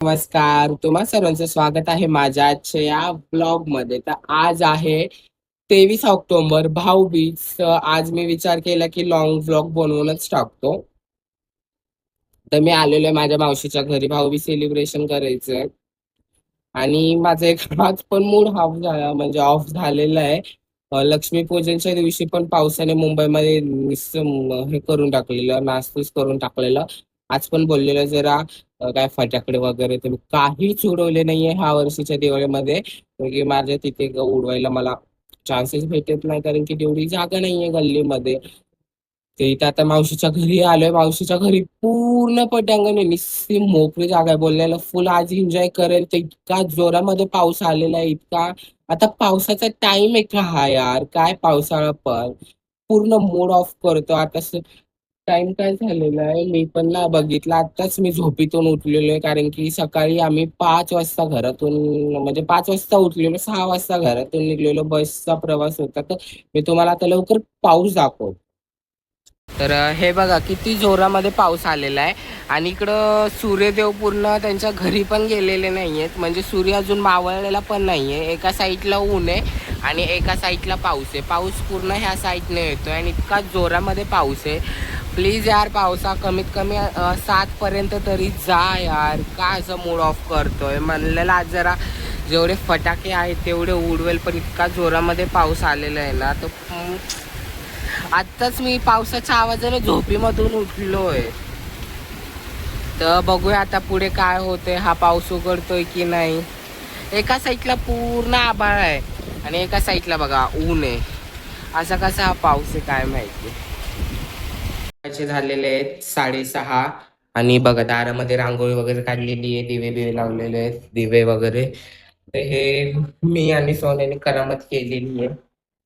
नमस्कार. तुम्हा सर्वांचं स्वागत आहे माझ्या आजच्या या ब्लॉगमध्ये तर आज आहे तेवीस ऑक्टोबर. भाऊबीज आज मी विचार केला की लॉंग ब्लॉग बनवूनच टाकतो. तर मी आलेलो आहे माझ्या मावशीच्या घरी. भाऊबीज सेलिब्रेशन करायचंय आणि माझा एक आज पण मूड हाफ झाला म्हणजे ऑफ झालेला आहे. लक्ष्मी लक्ष्मीपूजनच्या दिवशी पण पावसाने मुंबईमध्ये नुसतं हे करून टाकलेलं नासपूस करून टाकलेलं. आज पण बोललेलं जरा काय फटाकडे वगैरे तर मी काहीच उडवले नाहीये ह्या वर्षीच्या दिवाळीमध्ये. की माझ्या तिथे उडवायला मला चान्सेस भेटत नाही कारण की तेवढी जागा नाहीये गल्लीमध्ये. ते इथं आता मावशीच्या घरी आलोय मावशीच्या घरी पूर्ण पटांगण आहे. मोकळी जागा आहे. बोललेलं फुल आज एन्जॉय करेल. तर इतका जोरामध्ये पाऊस आलेला आहे इतका आता पावसाचा टाइम आहे का हा यार? काय पावसाळा पण. पूर्ण मूड ऑफ करतो. आता टाइम काय झालेला आहे मी पण ना बघितलं. आताच मी झोपीतून उठलेलो आहे कारण की सकाळी आम्ही पाच वाजता घरातून म्हणजे पाच वाजता उठलेलो सहा वाजता घरातून निघलेलो. बसचा प्रवास होता. तर मी तुम्हाला आता लवकर पाऊस दाखव तर हे बघा किती जोरामध्ये पाऊस आलेला आहे. आणि इकडं सूर्यदेव पूर्ण त्यांच्या घरी पण गेलेले नाही आहेत म्हणजे सूर्य अजून मावळलेला पण नाही आहे एका साईडला ऊन आहे आणि एका साईडला पाऊस आहे. पाऊस पूर्ण ह्या साईडने येतोय आणि इतका जोरामध्ये पाऊस आहे. प्लीज यार पावसा कमीत कमी सातपर्यंत तरी जा यार. का असं मूड ऑफ करतोय? म्हणलेलं आज जरा जेवढे फटाके आहेत तेवढे उडवेल पण इतका जोरामध्ये पाऊस आलेला आहे ना तर आत्ताच मी पावसाच्या आवाजाने झोपीमधून उठलोय. तर बघूया आता पुढे काय होते हा पाऊस उघडतोय की नाही. एका साईडला पूर्ण आभाळ आहे आणि एका साईडला बघा ऊन आहे. असा कसा हा पाऊस आहे काय माहिती. आहे झालेले आहेत. साडेसहा. आणि बघा दारामध्ये रांगोळी वगैरे काढलेली आहे. दिवे बिवे लावलेले आहेत. दिवे वगैरे. तर हे मी आणि सोन्याने करामत केलेली आहे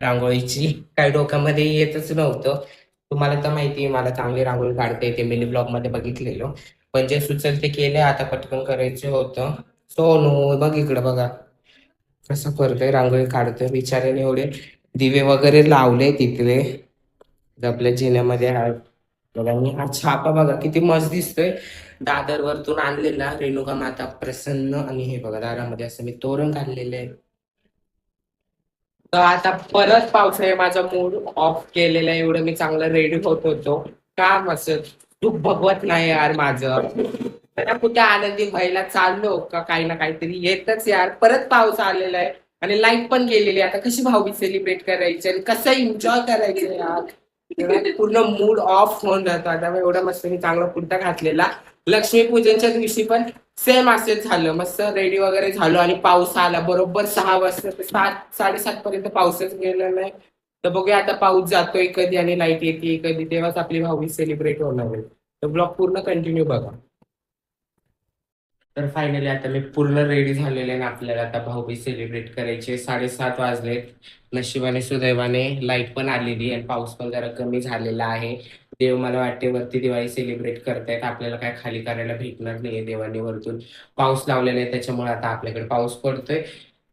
रांगोळीची. काही डोक्यामध्ये येतच नव्हतं. तुम्हाला तर माहिती आहे मला चांगली रांगोळी काढता येते. मिनी ब्लॉगमध्ये बघितलेलो. पण जे सुचल ते केले आता पटकन करायचं होतं. सोनू बघ इकडं बघा. कसं करतोय रांगोळी काढतोय. बिचाऱ्याने एवढे दिवे वगैरे लावले तिकडे आपल्या जिन्यामध्ये बघा मी हा छापा बघा किती मस्त दिसतोय. दादर वरतून आणलेला रेणुका माता प्रसन्न आणि हे बघा दारामध्ये असं मी तोरण काढलेलं आहे. तर आता परत पावसाळे माझा मूड ऑफ केलेला आहे एवढं मी चांगलं रेडी होत होतो. का असं दुःख भगवत नाही यार माझं. तर कुठे आनंदी व्हायला चाललो का काही ना काहीतरी येतच यार. परत पाऊस आलेला आहे आणि लाइट पण गेलेली आहे. आता कशी भाऊ सेलिब्रेट करायची आणि कसं एन्जॉय करायचं यार? पूर्ण मूड ऑफ होऊन जातो. आता एवढा मस्त मी चांगला कुर्ता घातलेला. लक्ष्मीपूजनच्या दिवशी पण सेम असेच झालं. मस्त रेडी वगैरे झालो आणि पाऊस आला. बरोबर सहा वाजता सात साडेसात पर्यंत पाऊसच गेला नाही. तर बघूया आता पाऊस जातोय कधी आणि लाइट येते कधी. तेव्हाच आपली भाऊ सेलिब्रेट होणार आहे. तर ब्लॉग पूर्ण कंटिन्यू बघा. तर फायनली आता मी पूर्ण रेडी झालेले आहे आपल्याला. आता भाऊबीज सेलिब्रेट करायचे. साडेसात वाजलेत. नशिबाने सुदैवाने लाइट पण आलेली आणि पाऊस पण जरा कमी झालेला आहे. देव मला वाटते वरती दिवाळी सेलिब्रेट करतायत. आपल्याला काय खाली करायला भेटणार नाहीये देवाने वरतून. पाऊस लावलेला आहे. त्याच्यामुळे आता आपल्याकडे पाऊस पडतोय.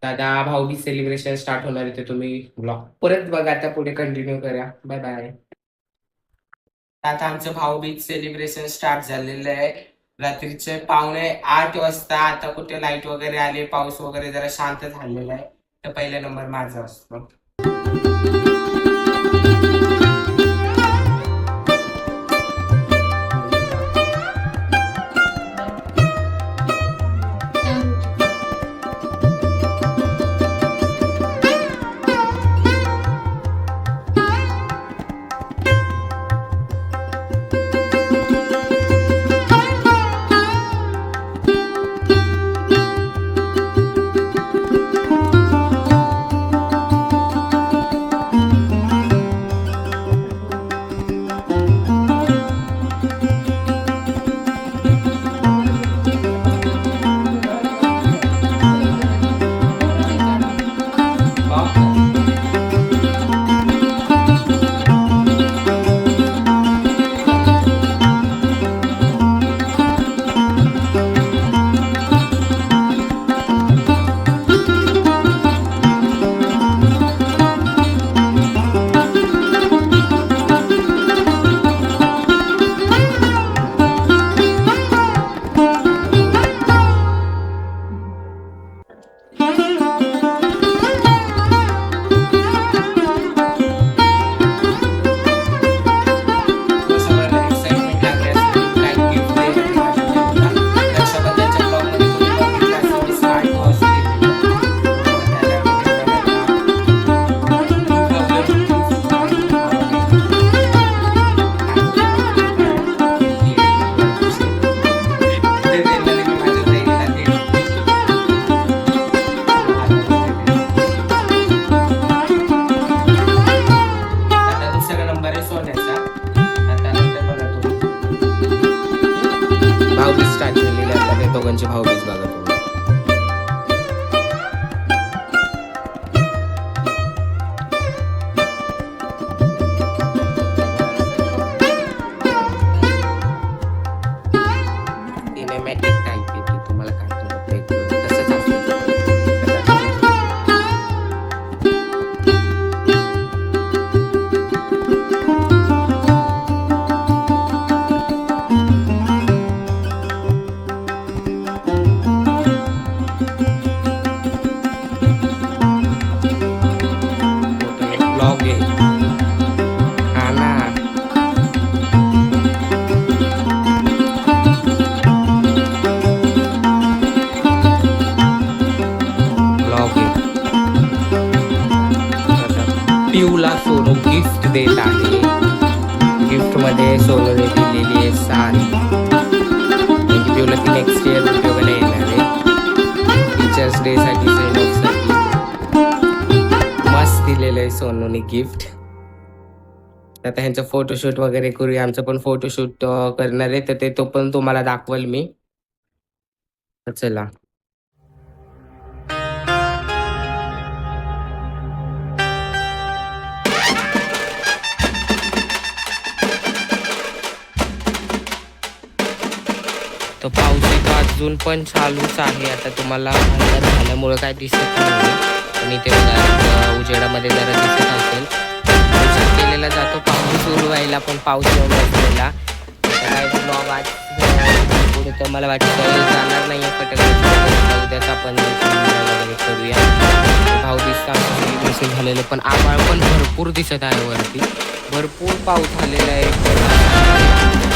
दादा भाऊबीज सेलिब्रेशन स्टार्ट होणार आहे ते तुम्ही ब्लॉग परत बघा. आता पुढे कंटिन्यू करा. बाय बाय आता आमचं भाऊबीज सेलिब्रेशन स्टार्ट झालेलं आहे. रात्रीचे पावणे आठ वाजता. आता कुठे लाइट वगैरे आली पाऊस वगैरे जरा शांत झालेला आहे. तर पहिला नंबर माझा असतो. Oh. दोघांची भाऊबीज बघा तुम्ही ब्लॉग आहे पिऊला सोनू गिफ्ट देत आहे गिफ्टमध्ये सोनूने दिलेली आहे साडी म्हणजे पिऊला ती नेक्स्ट इयर उपयोगाला येणार आहे टीचर्स डे सेंड ऑफ दिलेलं आहे सोनूने गिफ्ट आता ह्यांचं फोटोशूट वगैरे करूया. आमचं पण फोटोशूट करणार आहे. तर ते तो पण तुम्हाला दाखवल मी. चला. तो पाऊस अजून पण चालूच आहे. आता तुम्हाला झाल्यामुळं काय दिसत नाही पण इथे बघा, उजेडामध्ये जरा दिसत असेल. केलेला जातो पाऊस सुरू व्हायला पण पाऊस येऊन बसलेला. काय ब्लॉग आज पुढे तर मला वाटतं जाणार नाही आहे फटाकडे उद्याच आपण वगैरे करूया. भाऊ दिसतात झालेलं पण आभाळ पण भरपूर दिसत आहे वरती. भरपूर पाऊस झालेला आहे.